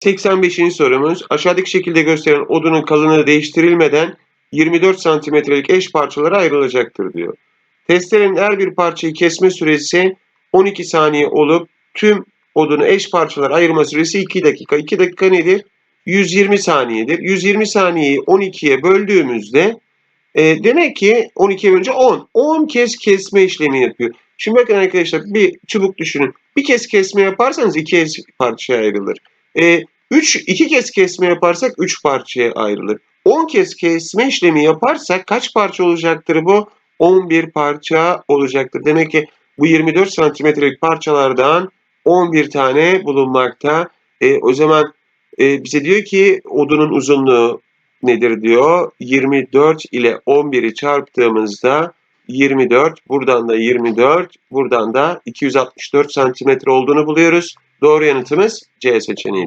85. sorumuz aşağıdaki şekilde gösteren odunun kalınlığı değiştirilmeden 24 santimetrelik eş parçalara ayrılacaktır diyor. Testerenin her bir parçayı kesme süresi 12 saniye olup tüm odunu eş parçalara ayırma süresi 2 dakika. 2 dakika nedir? 120 saniyedir. 120 saniyeyi 12'ye böldüğümüzde e, demek ki 12'ye bölünce 10. 10 kez kesme işlemi yapıyor. Şimdi bakın arkadaşlar bir çubuk düşünün. Bir kez kesme yaparsanız iki eş parçaya ayrılır. E, 3 2 kez kesme yaparsak 3 parçaya ayrılır. 10 kez kesme işlemi yaparsak kaç parça olacaktır bu? 11 parça olacaktır. Demek ki bu 24 santimetrelik parçalardan 11 tane bulunmakta. E, o zaman e, bize diyor ki odunun uzunluğu nedir diyor. 24 ile 11'i çarptığımızda 24, buradan da 24, buradan da 264 santimetre olduğunu buluyoruz. Doğru yanıtımız C seçeneğidir.